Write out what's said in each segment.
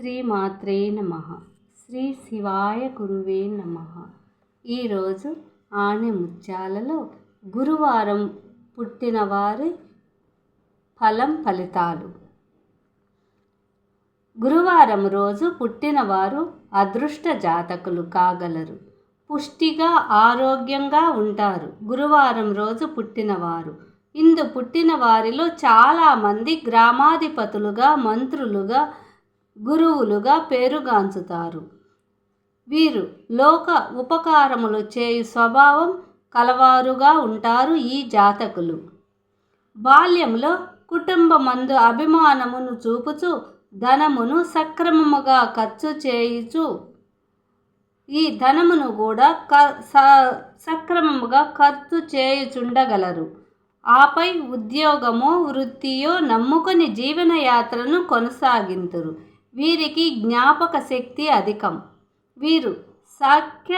శ్రీమాత్రే నమ. శ్రీ శివాయ గురువే నమ. ఈరోజు ఆనె ముత్యాలలో గురువారం పుట్టిన వారి ఫలం ఫలితాలు. గురువారం రోజు పుట్టినవారు అదృష్ట జాతకులు కాగలరు. పుష్టిగా ఆరోగ్యంగా ఉంటారు. గురువారం రోజు పుట్టినవారు. ఇందు పుట్టిన వారిలో చాలామంది గ్రామాధిపతులుగా మంత్రులుగా గురువులుగా పేరుగాంచుతారు. వీరు లోక ఉపకారములు చేయు స్వభావం కలవారుగా ఉంటారు ఈ జాతకులు. బాల్యంలో కుటుంబమందు అభిమానమును చూపుచు ధనమును సక్రమముగా ఖర్చు చేయుచు ఈ ధనమును కూడా క స సక్రమముగా ఖర్చు చేయుచుండగలరు. ఆపై ఉద్యోగమో వృత్తియో నమ్ముకొని జీవనయాత్రను కొనసాగింతురు. వీరికి జ్ఞాపక శక్తి అధికం. వీరు సాఖ్య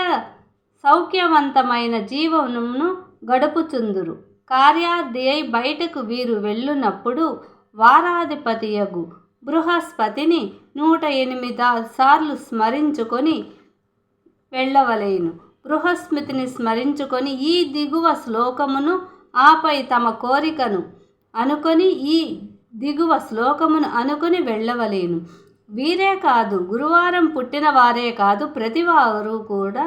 సౌఖ్యవంతమైన జీవనమును గడుపుచుందురు. కార్యార్థి అయి బయటకు వీరు వెళ్ళునప్పుడు వారాధిపతియగు బృహస్పతిని నూట ఎనిమిది సార్లు స్మరించుకొని వెళ్ళవలేను. బృహస్పతిని స్మరించుకొని ఈ దిగువ శ్లోకమును ఆపై తమ కోరికను అనుకొని ఈ దిగువ శ్లోకమును అనుకొని వెళ్ళవలేను. వీరే కాదు గురువారం పుట్టిన వారే కాదు ప్రతివారు కూడా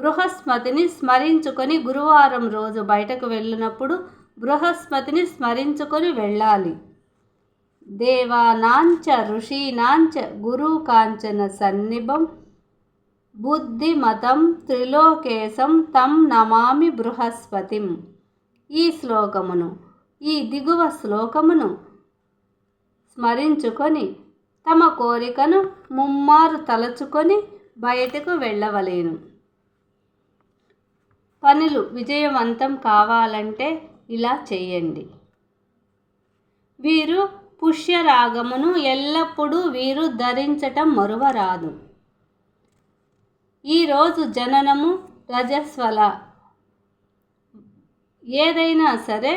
బృహస్పతిని స్మరించుకొని గురువారం రోజు బయటకు వెళ్ళినప్పుడు బృహస్పతిని స్మరించుకొని వెళ్ళాలి. దేవానాంచ ఋషీనాంచ గురుకాంచన సన్నిభం బుద్ధిమతం త్రిలోకేశం తం నమామి బృహస్పతిం. ఈ శ్లోకమును ఈ దిగువ శ్లోకమును స్మరించుకొని తమ కోరికను ముమ్మారు తలచుకొని బయటకు వెళ్ళవలేను. పనులు విజయవంతం కావాలంటే ఇలా చేయండి. వీరు పుష్యరాగమును ఎల్లప్పుడూ వీరు ధరించటం మరువరాదు. ఈరోజు జననము రజస్వల. ఏదైనా సరే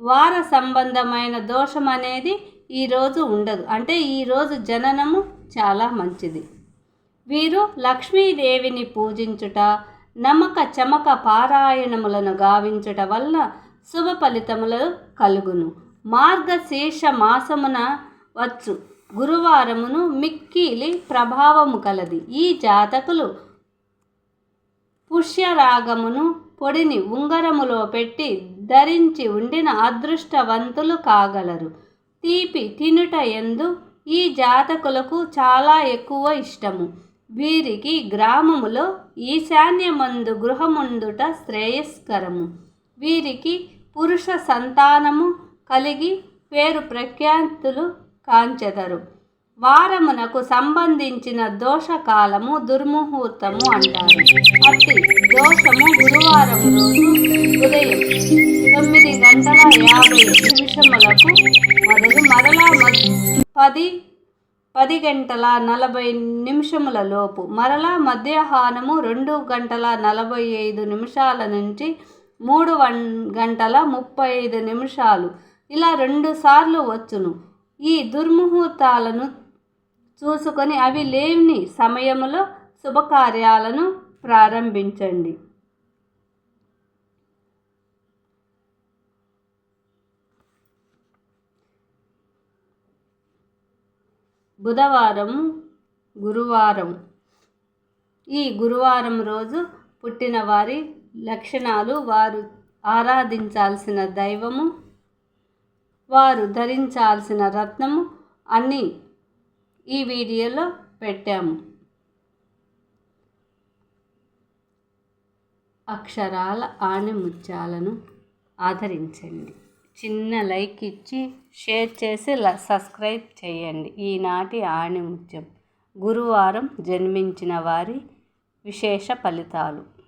వార సంబంధమైన దోషం అనేది ఈరోజు ఉండదు. అంటే ఈరోజు జననము చాలా మంచిది. వీరు లక్ష్మీదేవిని పూజించుట నమ్మక చమక పారాయణములను గావించుట వల్ల శుభ ఫలితములు కలుగును. మార్గశీర్ష మాసమున వచ్చు. గురువారమును మిక్కిలి ప్రభావము కలది. ఈ జాతకులు పుష్యరాగమును పొడిని ఉంగరములో పెట్టి ధరించి ఉండిన అదృష్టవంతులు కాగలరు. తీపి తినుట ఎందు ఈ జాతకులకు చాలా ఎక్కువ ఇష్టము. వీరికి గ్రామములో ఈశాన్యమందు గృహముందుట శ్రేయస్కరము. వీరికి పురుష సంతానము కలిగి పేరు ప్రఖ్యాతులు కాంచెదరు. వారమునకు సంబంధించిన దోషకాలము దుర్ముహూర్తము అంటారు. అతి దోషము గురువారం రోజు ఉదయం తొమ్మిది గంటల యాభై నిమిషములకు మొదలు మరలా పది పది గంటల నలభై నిమిషముల లోపు మరలా మధ్యాహ్నము రెండు గంటల నలభై ఐదు నిమిషాల నుంచి మూడు వన్ గంటల ముప్పై ఐదు నిమిషాలు. ఇలా రెండు సార్లు వచ్చును. ఈ దుర్ముహూర్తాలను చూసుకొని అవి లేని సమయంలో శుభకార్యాలను ప్రారంభించండి. బుధవారం గురువారం. ఈ గురువారం రోజు పుట్టిన వారి లక్షణాలు వారు ఆరాధించాల్సిన దైవము వారు ధరించాల్సిన రత్నము అన్నీ ఈ వీడియోలో పెట్టాము. అక్షరాల ఆణిముత్యాలను ఆదరించండి. చిన్న లైక్ ఇచ్చి షేర్ చేసి సబ్స్క్రైబ్ చేయండి. ఈనాటి ఆణిముత్యం గురువారం జన్మించిన వారి విశేష ఫలితాలు.